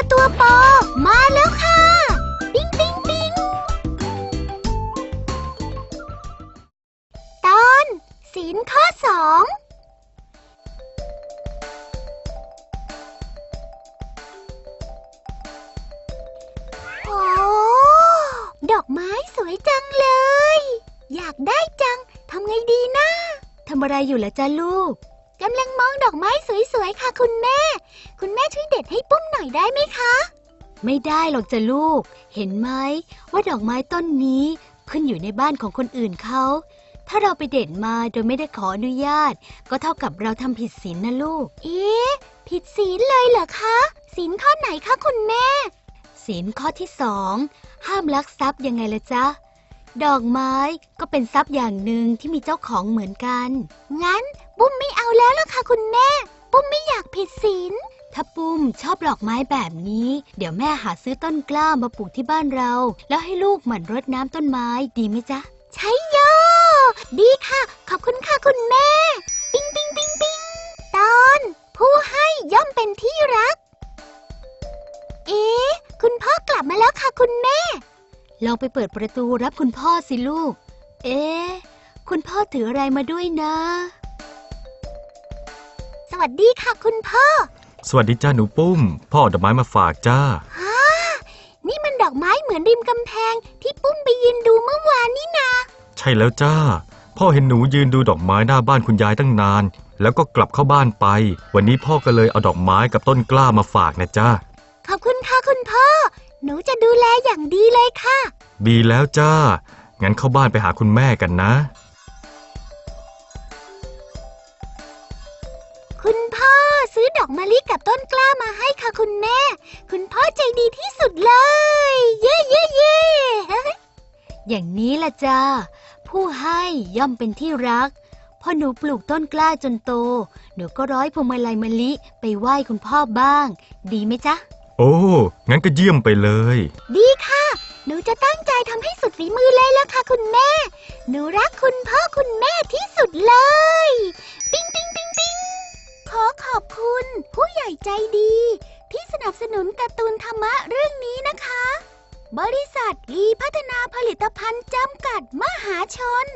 ือตัวโปมาแล้วค่ะ ปิ๊งปิ๊งปิ๊งตอนศีลข้อสองโอ้ดอกไม้สวยจังเลย อยากได้จังทำไงดีนะทำอะไรอยู่ล่ะจ้าลูก กำลังมองดอกไม้สวยๆ ค่ะคุณแม่ คุณแม่ช่วยเด็ดให้ปุ้มหน่อยได้ไหมคะ ไม่ได้หรอกจ้ะลูก เห็นไหมว่าดอกไม้ต้นนี้ขึ้นอยู่ในบ้านของคนอื่นเขา ถ้าเราไปเด็ดมาโดยไม่ได้ขออนุญาต ก็เท่ากับเราทำผิดศีลนะลูก เอ๊ะ ผิดศีลเลยเหรอคะศีลข้อไหนคะคุณแม่ ศีลข้อที่สองห้ามลักทรัพย์ยังไงละจ๊ะดอกไม้ก็เป็นทรัพย์อย่างหนึ่งที่มีเจ้าของเหมือนกัน งั้น ปุ้มไม่เอาแล้วล่ะค่ะคุณแม่ ปุ้มไม่อยากผิดศีล ถ้าปุ้มชอบดอกไม้แบบนี้ เดี๋ยวแม่หาซื้อต้นกล้ามาปลูกที่บ้านเรา แล้วให้ลูกหมั่นรดน้ำต้นไม้ดีไหมจ๊ะ ใช้โย ดีค่ะ ขอบคุณค่ะคุณแม่ ปิ๊งปิ๊งปิ๊งปิ๊งตอน ผู้ให้ย่อมเป็นที่รัก เอ๊ะ คุณพ่อกลับมาแล้วค่ะคุณแม่ ลองไปเปิดประตูรับคุณพ่อสิลูก เอ๊ะ คุณพ่อถืออะไรมาด้วยนะส วัสดีค่ะคุณพ่อ สวัสดีจ้าหนูปุ้ม พ่อเอาดอกไม้มาฝากจ้า ฮ่านี่มันดอกไม้เหมือนริมกำแพงที่ปุ้มไปยืนดูเมื่อวานนี่นา ใช่แล้วจ้า พ่อเห็นหนูยืนดูดอกไม้หน้าบ้านคุณยายตั้งนาน แล้วก็กลับเข้าบ้านไป วันนี้พ่อก็เลยเอาดอกไม้กับต้นกล้ามาฝากนะจ้า ขอบคุณค่ะคุณพ่อ หนูจะดูแลอย่างดีเลยค่ะ ดีแล้วจ้า งั้นเข้าบ้านไปหาคุณแม่กันนะ มะลิกับต้นกล้ามาให้ค่ะคุณแม่ คุณพ่อใจดีที่สุดเลย เย่เย่เย่อย่างนี้ล่ะจ้าผู้ให้ย่อมเป็นที่รักพอหนูปลูกต้นกล้าจนโต หนูก็ร้อยพวงมาลัยมะลิไปไหว้คุณพ่อบ้าง ดีไหมจ๊ะ โอ้ งั้นก็เยี่ยมไปเลย ดีค่ะ หนูจะตั้งใจทำให้สุดฝีมือเลยละค่ะคุณแม่ หนูรักคุณพ่อ ใจดี ที่สนับสนุนการ์ตูนธรรมะเรื่องนี้นะคะ บริษัทลีพัฒนาผลิตภัณฑ์จำกัดมหาชน